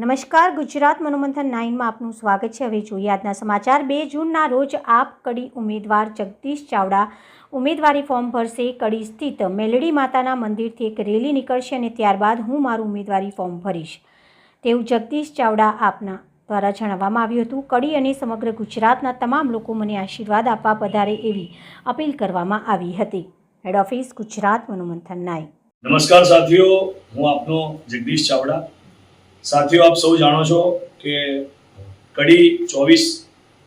નમસ્કાર, ગુજરાત મનોમંથન નાઇનમાં આપનું સ્વાગત છે. હવે જોઈએ આજના સમાચાર. બે જૂનના રોજ આપ કડી ઉમેદવાર જગદીશ ચાવડા ઉમેદવારી ફોર્મ ભરશે. કડી સ્થિત મેલડી માતાના મંદિરથી એક રેલી નીકળશે અને ત્યારબાદ હું મારું ઉમેદવારી ફોર્મ ભરીશ. તેવું જગદીશ ચાવડા આપના દ્વારા જણાવવામાં આવ્યું હતું. કડી અને સમગ્ર ગુજરાતના તમામ લોકો મને આશીર્વાદ આપવા પધારે એવી અપીલ કરવામાં આવી હતી. Head office, Gujarat Manomanthan nine. નમસ્કાર, સાથીઓ. હું આપનો જગદીશ ચાવડા સાથીઓ, આપ સૌ જાણો છો કે કડી ચોવીસ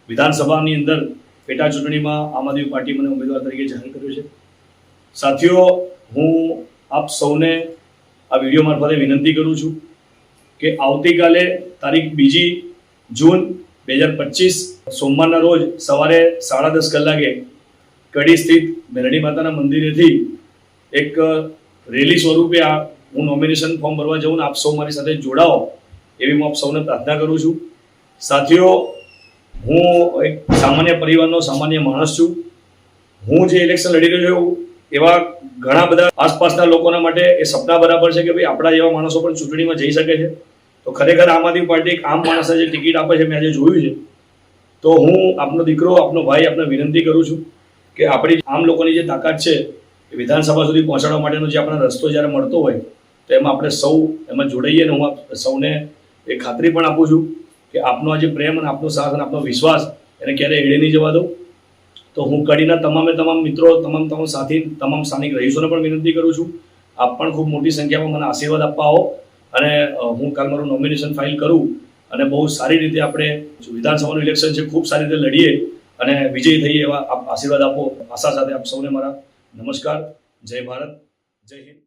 વિધાનસભાની અંદર પેટા ચૂંટણીમાં આમ આદમી પાર્ટી મને ઉમેદવાર તરીકે જાહેર કર્યો છે. સાથીઓ, હું આપ સૌને આ વીડિયો મારફતે વિનંતી કરું છું કે આવતીકાલે તારીખ બીજી જૂન બે હજાર પચીસ સોમવારના રોજ સવારે સાડા દસ કલાકે કડી સ્થિત મેલડી માતાના મંદિરેથી એક રેલી સ્વરૂપે આ હું નોમિનેશન ફોર્મ ભરવા જાઉં ને આપ સૌ મારી સાથે જોડાઓ, એવી હું આપ સૌને પ્રાર્થના કરું છું. સાથીઓ, હું એક સામાન્ય પરિવારનો સામાન્ય માણસ છું. હું જે ઇલેક્શન લડી રહ્યો છું, એવા ઘણા બધા આસપાસના લોકોના માટે એ સપના બરાબર છે કે ભાઈ આપણા જેવા માણસો પણ ચૂંટણીમાં જઈ શકે છે. તો ખરેખર આમ આદમી પાર્ટી એક આમ માણસને જે ટિકિટ આપે છે, મેં આજે જોયું છે. તો હું આપનો દીકરો, આપનો ભાઈ, આપને વિનંતી કરું છું કે આપણી આમ લોકોની જે તાકાત છે, એ વિધાનસભા સુધી પહોંચાડવા માટેનો જે આપણને રસ્તો જ્યારે મળતો હોય તો એમાં આપણે સૌ એમાં જોડાઈએ અને હું સૌને એ ખાતરી પણ આપું છું કે આપનો આ જે પ્રેમ અને આપનો સાથ અને આપનો વિશ્વાસ એને ક્યારેય એળે નહીં જવા દઉં તો હું કડીના તમામે તમામ મિત્રો, તમામ તમામ સાથી, તમામ સ્થાનિક રહીશોને પણ વિનંતી કરું છું. આપ પણ ખૂબ મોટી સંખ્યામાં મને આશીર્વાદ આપવા આવો અને હું કાલ મારું નોમિનેશન ફાઇલ કરું અને બહુ સારી રીતે આપણે વિધાનસભાનું ઇલેક્શન છે, ખૂબ સારી રીતે લડીએ અને વિજયી થઈએ એવા આપ આશીર્વાદ આપો. આશા સાથે આપ સૌને મારા નમસ્કાર. જય ભારત, જય હિન્દ.